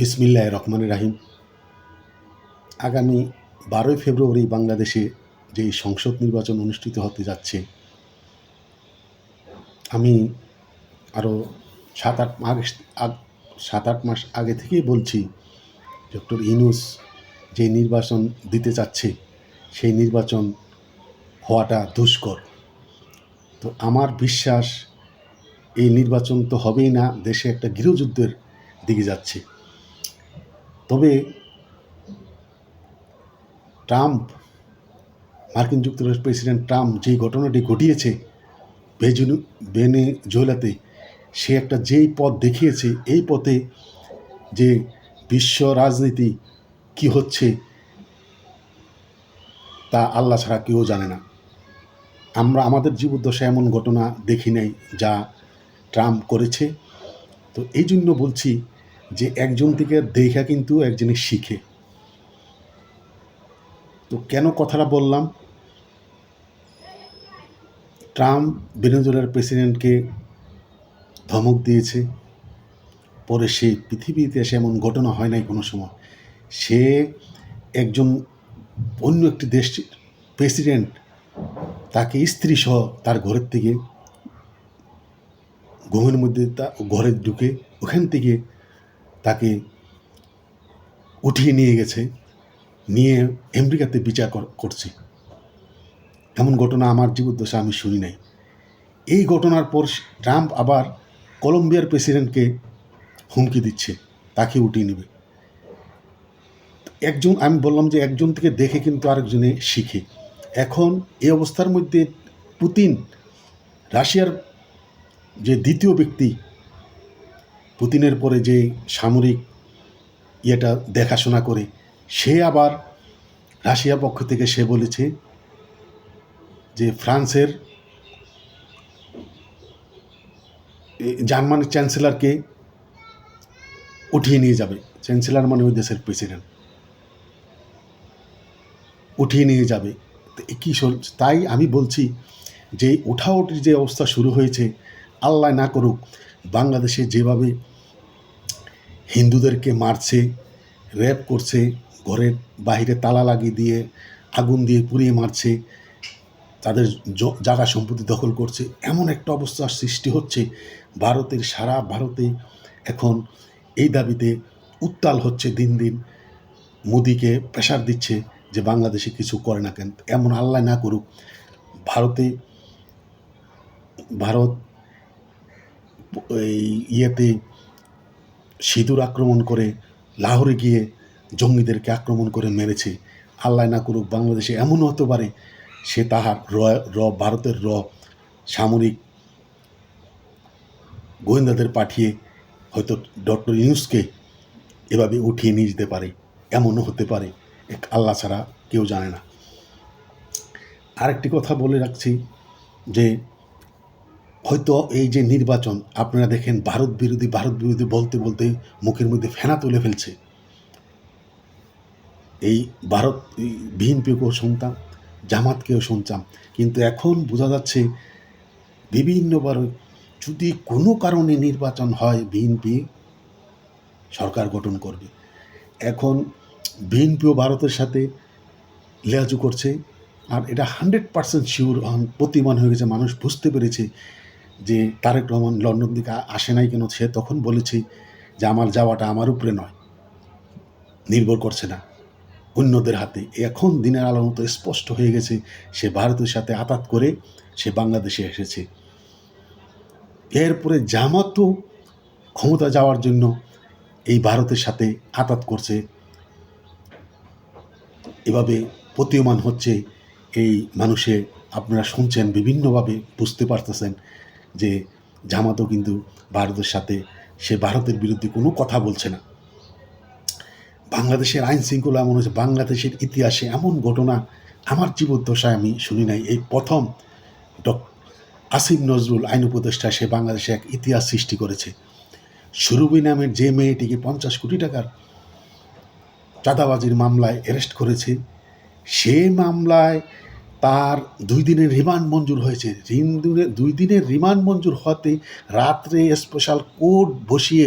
বিসমিল্লাহ রহমান রাহিম। আগামী বারোই ফেব্রুয়ারি বাংলাদেশে যেই সংসদ নির্বাচন অনুষ্ঠিত হতে যাচ্ছে, আমি আরও সাত আট মাস সাত আট মাস আগে থেকেই বলছি, ডক্টর ইনুস যে নির্বাচন দিতে চাচ্ছে, সেই নির্বাচন হওয়াটা দুষ্কর। তো আমার বিশ্বাস, এই নির্বাচন তো হবেই না, দেশে একটা গৃহযুদ্ধের দিকে যাচ্ছে। তবে ট্রাম্প, মার্কিন যুক্তরাষ্ট্র প্রেসিডেন্ট ট্রাম্প যেই ঘটনাটি ঘটিয়েছে বেজুনু বেনেজুয়েলাতে সে একটা যেই পথ দেখিয়েছে, এই পথে যে বিশ্ব রাজনীতি কি হচ্ছে তা আল্লাহ ছাড়া কেউ জানে না। আমরা, আমাদের জীবদ্দশায় এমন ঘটনা দেখি নাই যা ট্রাম্প করেছে। তো এই জন্য বলছি যে একজন থেকে দেখা কিন্তু একজনে শিখে। তো কেন কথাটা বললাম? ট্রাম্প ভেনেজুয়েলার প্রেসিডেন্টকে ধমক দিয়েছে। পরে সে পৃথিবীর ইতিহাসে এমন ঘটনা হয় নাই কোনো সময়। সে একজন অন্য একটি দেশ প্রেসিডেন্ট, তাকে স্ত্রী সহ তার ঘরের থেকে, ঘুমের মধ্যে তা, ঘরে ঢুকে ওখান থেকে উঠিয়ে নিয়ে গেছে, নিয়ে আমেরিকাতে বিচার কর- করছে। এমন ঘটনা আমার জীবদ্দশা আমি শুনি নাই। এই ঘটনার পর ট্রাম্প আবার কলম্বিয়ার প্রেসিডেন্টকে হুমকি দিচ্ছে, তাকে উঠিয়ে নেবে। একজন, আমি বললাম যে একজন থেকে দেখে কিন্তু আরেকজনে শিখে। এখন এই অবস্থার মধ্যে পুতিন রাশিয়ার যে দ্বিতীয় ব্যক্তি পুতিনের পরে যে সামরিক ইয়েটা দেখাশোনা করে, সে আবার রাশিয়া পক্ষ থেকে সে বলেছে যে ফ্রান্সের জার্মানির চ্যান্সেলরকে উঠিয়ে নিয়ে যাবে। চ্যান্সেলর মানে ওই দেশের প্রেসিডেন্ট। উঠিয়ে নিয়ে যাবে। কী তাই আমি বলছি যে ওঠাওটির যে অবস্থা শুরু হয়েছে, আল্লাহ না করুক বাংলাদেশে যেভাবে হিন্দুদেরকে মারছে, র্যাপ করছে, ঘরের বাইরে তালা লাগিয়ে দিয়ে আগুন দিয়ে পুড়িয়ে মারছে, তাদের জায়গা সম্পত্তি দখল করছে, এমন একটা অবস্থার সৃষ্টি হচ্ছে ভারতের, সারা ভারতে এখন এই দাবিতে উত্তাল হচ্ছে দিন দিন। মোদিকে প্রেশার দিচ্ছে যে বাংলাদেশে কিছু করে না কেন, এমন আল্লাহ না করুক। ভারতে, ভারত এই ইয়েতে সিঁদুর আক্রমণ করে লাহোরে গিয়ে জঙ্গিদেরকে আক্রমণ করে মেরেছে। আল্লাহ না করুক বাংলাদেশে এমনও হতে পারে, সে তাহার র র, ভারতের র সামরিক গোয়েন্দাদের পাঠিয়ে হয়তো ডক্টর ইউনুসকে এভাবে উঠিয়ে নিয়ে যেতে পারে, এমনও হতে পারে। এক আল্লাহ ছাড়া কেউ জানে না। আরেকটি কথা বলে রাখছি যে হয়তো এই যে নির্বাচন, আপনারা দেখেন ভারত বিরোধী ভারত বিরোধী বলতে বলতে মুখের মধ্যে ফেনা তুলে ফেলছে। এই ভারত বিএনপিকেও শুনতাম, জামাতকেও শুনতাম। কিন্তু এখন বোঝা যাচ্ছে বিভিন্নবার যদি কোনো কারণে নির্বাচন হয় বিএনপি, সরকার গঠন করবে। এখন বিএনপিও ভারতের সাথে লেয়াজু করছে, আর এটা হান্ড্রেড পার্সেন্ট শিওর প্রতিমান হয়ে গেছে, মানুষ বুঝতে পেরেছে যে তারেক রহমান লন্ডন আ- আসে নাই কেন? সে তখন বলেছি যে আমার যাওয়াটা আমার উপরে নয়। নির্ভর করছে না অন্যদের হাতে। এখন দিনের আলো মতো স্পষ্ট হয়ে গেছে সে ভারতের সাথে আতাত করে সে বাংলাদেশে এসেছে। এরপরে জামাতও ক্ষমতা যাওয়ার জন্য এই ভারতের সাথে আতাত করছে। এভাবে প্রতীয়মান হচ্ছে এই মানুষে। আপনারা শুনছেন, বিভিন্নভাবে বুঝতে পারতেছেন যে জামাতও কিন্তু ভারতের সাথে, সে ভারতের বিরুদ্ধে কোনো কথা বলছে না। বাংলাদেশের আইন শৃঙ্খলা এমন হচ্ছে বাংলাদেশের ইতিহাসে এমন ঘটনা আমার জীবদ্দশায় আমি শুনি নাই। এই প্রথম ডক আসিম নজরুল আইন উপদেষ্টা, সে বাংলাদেশে এক ইতিহাস সৃষ্টি করেছে। সুরভি নামের যে মেয়েটিকে পঞ্চাশ কোটি টাকার চাঁদাবাজির মামলায় অ্যারেস্ট করেছে, সে মামলায় তার দুই দিনের রিমান্ড মঞ্জুর হয়েছে। দুই দিনের রিমান্ড মঞ্জুর হতে রাত্রে স্পেশাল কোর্ট বসিয়ে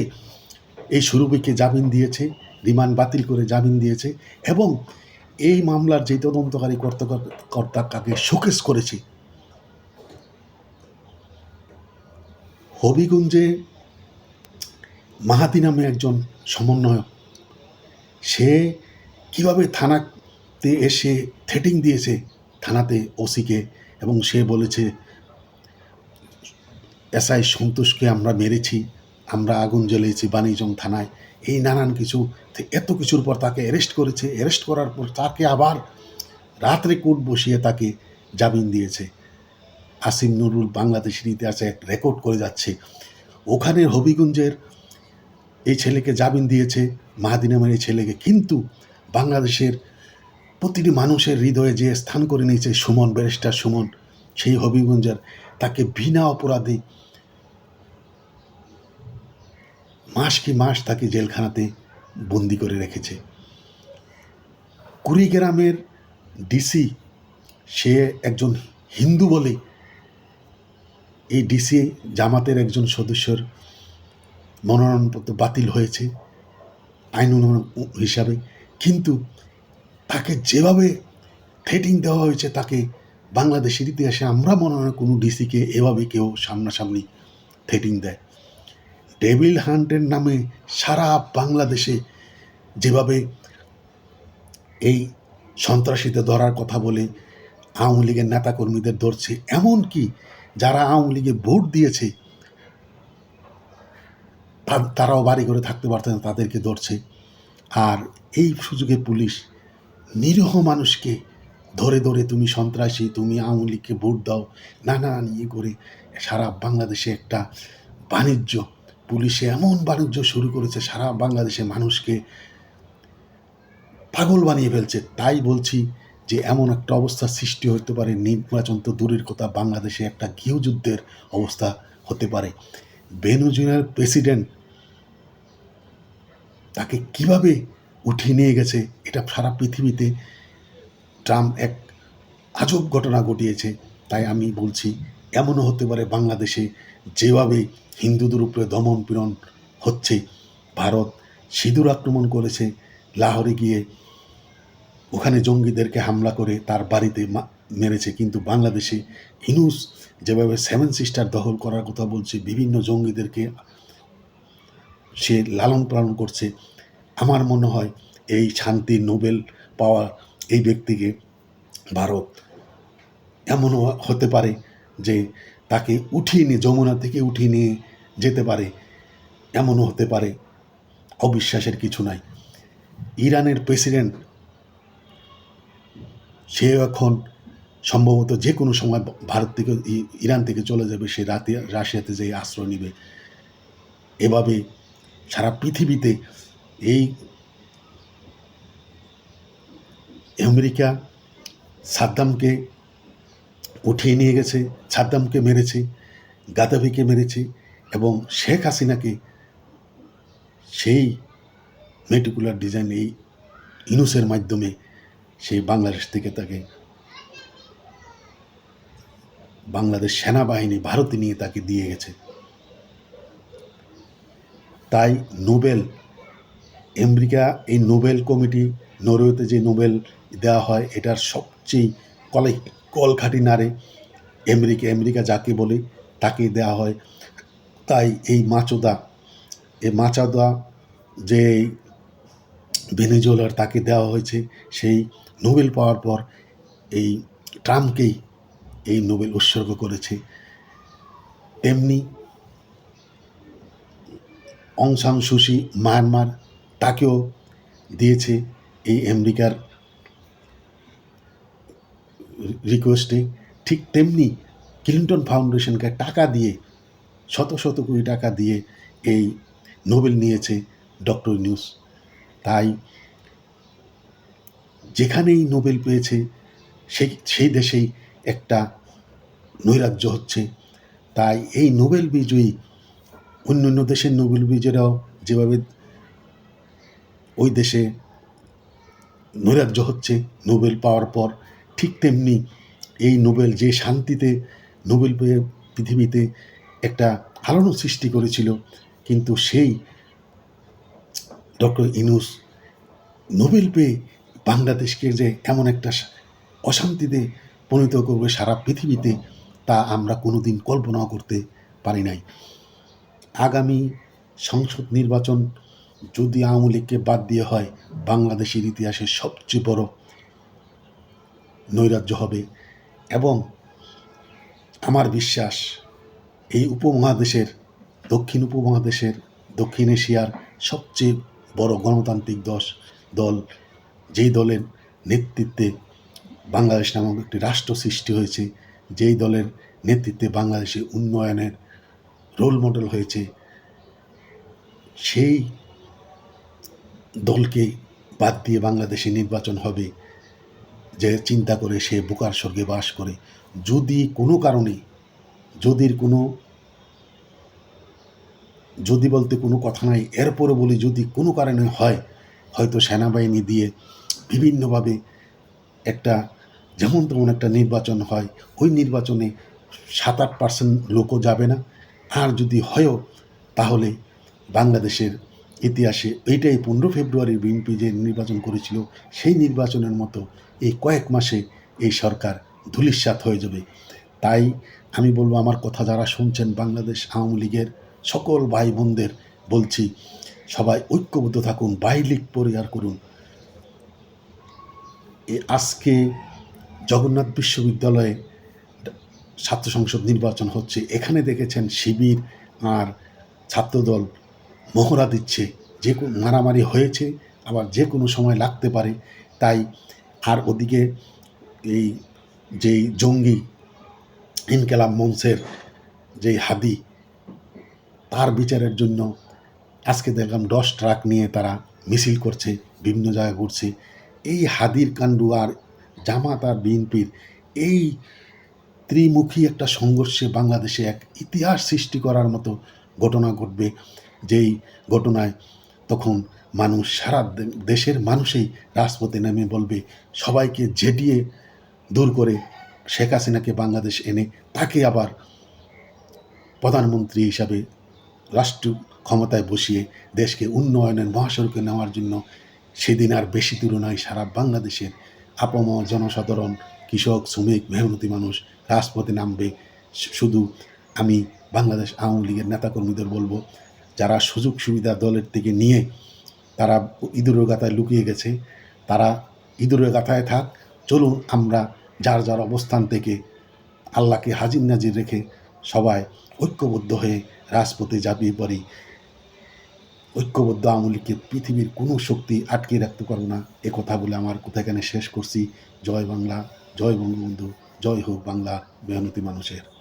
এই সুরভিকে জামিন দিয়েছে, রিমান্ড বাতিল করে জামিন দিয়েছে এবং এই মামলার যে তদন্তকারী কর্তা কাকে শোকেস করেছে। হবিগঞ্জে মাহাতি নামে একজন সমন্বয়ক, সে কীভাবে থানাতে এসে থ্রেটিং দিয়েছে থানাতে ওসিকে এবং সে বলেছে, এসআই সন্তোষকে আমরা মেরেছি, আমরা আগুন জ্বেলেছি বাণিজ্যং থানায়। এই নানান কিছু, এত কিছুর পর তাকে অ্যারেস্ট করেছে। অ্যারেস্ট করার পর তাকে আবার রাত্রে কোর্ট বসিয়ে তাকে জামিন দিয়েছে। আসিম নুরুল বাংলাদেশের ইতিহাসে এক রেকর্ড করে যাচ্ছে। ওখানে হবিগঞ্জের এই ছেলেকে জামিন দিয়েছে মাহাদি নামের এই ছেলেকে। কিন্তু বাংলাদেশের প্রতিটি মানুষের হৃদয়ে যে স্থান করে নিয়েছে সুমন, ব্যারিস্টার সুমন, সেই হবিগঞ্জের, তাকে বিনা অপরাধে মাস কি মাস তাকে জেলখানাতে বন্দি করে রেখেছে। কুড়িগ্রামের ডিসি সে একজন হিন্দু বলে এই ডিসি জামাতের একজন সদস্যর মনোনয়নপত্র বাতিল হয়েছে, আইন হিসাবে। কিন্তু তাকে যেভাবে থ্রেটিং দেওয়া হয়েছে, তাকে বাংলাদেশের ইতিহাসে আমরা মনে হয় কোনো ডিসিকে এভাবে কেউ সামনাসামনি থ্রেটিং দেয়। ডেভিল হান্টের নামে সারা বাংলাদেশে যেভাবে এই সন্ত্রাসীদের ধরার কথা বলে আওয়ামী লীগের নেতাকর্মীদের ধরছে, এমনকি যারা আওয়ামী লীগে ভোট দিয়েছে তারাও বাড়ি করে থাকতে পারছে না, তাদেরকে ধরছে। আর এই সুযোগে পুলিশ নিরীহ মানুষকে ধরে ধরে তুমি সন্ত্রাসী, তুমি আওয়ামী লীগকে ভোট দাও নানান ইয়ে করে সারা বাংলাদেশে একটা বাণিজ্য, পুলিশে এমন বাণিজ্য শুরু করেছে, সারা বাংলাদেশে মানুষকে পাগল বানিয়ে ফেলছে। তাই বলছি যে এমন একটা অবস্থা সৃষ্টি হতে পারে, নির্বাচন তো দূরের কথা, বাংলাদেশে একটা গৃহযুদ্ধের অবস্থা হতে পারে। ভেনুজুয়েলার প্রেসিডেন্ট তাকে কীভাবে উঠিয়ে নিয়ে গেছে। এটা সারা পৃথিবীতে ট্রাম্প এক আজব ঘটনা ঘটিয়েছে। তাই আমি বলছি, এমনও হতে পারে বাংলাদেশে যেভাবে হিন্দুদের উপরে দমন পীড়ন হচ্ছে। ভারত সিঁদুর আক্রমণ করেছে, লাহোরে গিয়ে ওখানে জঙ্গিদেরকে হামলা করে তার বাড়িতে মেরেছে। কিন্তু বাংলাদেশে হিনুস যেভাবে সেভেন সিস্টার দখল করার কথা বলছে, বিভিন্ন জঙ্গিদেরকে সে লালন পালন করছে আমার মনে হয় এই শান্তির নোবেল পাওয়া এই ব্যক্তিকে ভারত এমনও হতে পারে যে তাকে উঠিয়ে নিয়ে, যমুনা থেকে উঠিয়ে নিয়ে যেতে পারে, এমনও হতে পারে। অবিশ্বাসের কিছু নাই। ইরানের প্রেসিডেন্ট, সে এখন সম্ভবত যে কোনো সময় ভারত থেকে ইরান থেকে চলে যাবে, সে রাতে, রাশিয়াতে যেয়ে আশ্রয় নেবে। এভাবে সারা পৃথিবীতে এই আমেরিকা সাদ্দামকে উঠিয়ে নিয়ে গেছে, সাদ্দামকে মেরেছে, গাদাফিকে মেরেছে এবং শেখ হাসিনাকে সেই মেটিকুলার ডিজাইন এই ইনুসের মাধ্যমে সেই বাংলাদেশ থেকে তাকে বাংলাদেশ সেনাবাহিনী ভারতে নিয়ে তাকে দিয়ে গেছে। তাই নোবেল আমেরিকা এই নোবেল কমিটি নরওয়েতে যে নোবেল দেওয়া হয়, এটার সবচেয়ে কলে কলখাটি নাড়ে আমেরিকা আমেরিকা যাকে বলে তাকে দেওয়া হয়। তাই এই মাচোদা, এই মাচাদা যে ভেনেজুয়েলার তাকে দেওয়া হয়েছে, সেই নোবেল পাওয়ার পর এই ট্রাম্পকেই এই নোবেল উৎসর্গ করেছে। তেমনি অং সাং সুশি মায়ানমার তাকেও দিয়েছে এই আমেরিকার রিকোয়েস্টে। ঠিক তেমনি ক্লিন্টন ফাউন্ডেশনকে টাকা দিয়ে, শত শত কোটি টাকা দিয়ে এই নোবেল নিয়েছে ডক্টর নিউজ তাই যেখানেই নোবেল পেয়েছে সেই সেই দেশেই একটা নৈরাজ্য হচ্ছে। তাই এই নোবেল বিজয়ী অন্য অন্য দেশের নোবেল বিজয়ীরাও যেভাবে ওই দেশে নৈরাজ্য হচ্ছে নোবেল পাওয়ার পর ঠিক তেমনি এই নোবেল যে শান্তিতে নোবেল পেয়ে পৃথিবীতে একটা আলোড়ন সৃষ্টি করেছিল, কিন্তু সেই ডক্টর ইনুস নোবেল পেয়ে বাংলাদেশকে যে এমন একটা অশান্তিতে পরিণত করবে সারা পৃথিবীতে, তা আমরা কোনোদিন কল্পনাও করতে পারি নাই। আগামী সংসদ নির্বাচন যদি আওয়ামী লীগকে বাদ দিয়ে হয়, বাংলাদেশের ইতিহাসে সবচেয়ে বড় নৈরাজ্য হবে। এবং আমার বিশ্বাস, এই উপমহাদেশের, দক্ষিণ উপমহাদেশের, দক্ষিণ এশিয়ার সবচেয়ে বড় গণতান্ত্রিক দশ, দল, যেই দলের নেতৃত্বে বাংলাদেশ নামক একটি রাষ্ট্র সৃষ্টি হয়েছে, যেই দলের নেতৃত্বে বাংলাদেশে উন্নয়নের রোল মডেল হয়েছে, সেই দলকে বাদ দিয়ে বাংলাদেশে নির্বাচন হবে, যে চিন্তা করে সে বোকার স্বর্গে বাস করে। যদি কোনো কারণে, যদির কোনো, যদি বলতে কোনো কথা নাই এরপরে বলি যদি কোনো কারণে হয়, হয়তো সেনাবাহিনী দিয়ে বিভিন্নভাবে একটা, যেমন তেমন একটা নির্বাচন হয়, ওই নির্বাচনে সাত আট পার্সেন্ট লোকও যাবে না। আর যদি হয়ও, তাহলে বাংলাদেশের ইতিহাসে এইটাই পনেরো ফেব্রুয়ারি বিএনপি যে নির্বাচন করেছিল, সেই নির্বাচনের মতো এই কয়েক মাসে এই সরকার ধূলিসাৎ হয়ে যাবে। তাই আমি বলব, আমার কথা যারা শুনছেন, বাংলাদেশ আওয়ামী লীগের সকল ভাই বোনদের বলছি, সবাই ঐক্যবদ্ধ থাকুন, বাই লীগ পরিহার করুন। আজকে জগন্নাথ বিশ্ববিদ্যালয়ে ছাত্র সংসদ নির্বাচন হচ্ছে। এখানে দেখেছেন শিবির আর ছাত্রদল মহড়া দিচ্ছে, যে মারামারি হয়েছে, আবার যে কোনো সময় লাগতে পারে। তাই আর ওদিকে এই যেই জঙ্গি, ইনকেলাব মঞ্চের যেই হাদি, তার বিচারের জন্য আজকে দেখলাম দশ ট্রাক নিয়ে তারা মিছিল করছে বিভিন্ন জায়গায় ঘুরছে। এই হাদির কাণ্ডু আর জামাত আর বিএনপির এই ত্রিমুখী একটা সংঘর্ষে বাংলাদেশে এক ইতিহাস সৃষ্টি করার মতো ঘটনা ঘটবে। যেই ঘটনায় তখন মানুষ সারা দেশের মানুষই রাজপথে নেমে বলবে, সবাইকে জেটিয়ে দূর করে শেখ হাসিনাকে বাংলাদেশ এনে তাকে আবার প্রধানমন্ত্রী হিসাবে রাষ্ট্র ক্ষমতায় বসিয়ে দেশকে উন্নয়নের মহাসড়কে নেওয়ার জন্য সেদিন আর বেশি তুলনায় সারা বাংলাদেশের আপম জনসাধারণ, কৃষক, শ্রমিক, মেহনতি মানুষ রাজপথে নামবে। শুধু আমি বাংলাদেশ আওয়ামী লীগের নেতাকর্মীদের বলব যারা সুযোগ সুবিধা দলের থেকে নিয়ে তারা ইঁদুরের গাথায় লুকিয়ে গেছে, তারা ইঁদুরের গাথায় থাক, চলুন আমরা যার যার অবস্থান থেকে আল্লাহকে হাজির নাজির রেখে সবাই ঐক্যবদ্ধ হয়ে রাজপথে ঝাঁপিয়ে পড়ি। ঐক্যবদ্ধ আওয়ামী লীগকে পৃথিবীর কোনো শক্তি আটকে রাখতে পারব না। এ কথা বলে আমার কথা এখানে শেষ করছি। জয় বাংলা, জয় বঙ্গবন্ধু, জয় হোক বাংলার মেহনতি মানুষের।